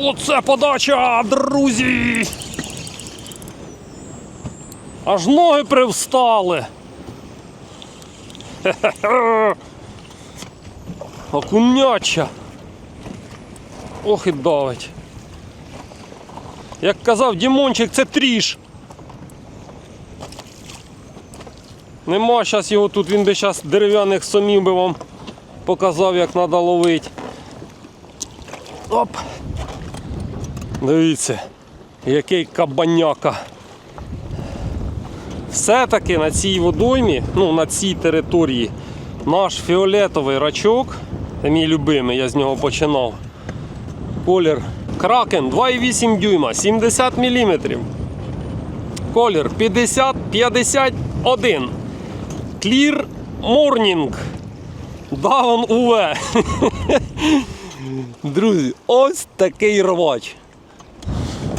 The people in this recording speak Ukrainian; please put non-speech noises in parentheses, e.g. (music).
Оце подача, друзі! Аж ноги привстали. Хе-хе-хе. (laughs) Окуняча. Ох і давить. Як казав Дімончик, це тріш. Нема зараз його тут, він би зараз дерев'яних сомів би вам показав, як треба ловити. Оп! Дивіться, який кабаняка. Все-таки на цій водоймі, ну на цій території, наш фіолетовий рачок, це мій любимий, я з нього починав. Колір Кракен 2,8 дюйма, 70 мм. Колір 50-51. Clear Morning. Down UV. (laughs) Друзі, ось такий рвач.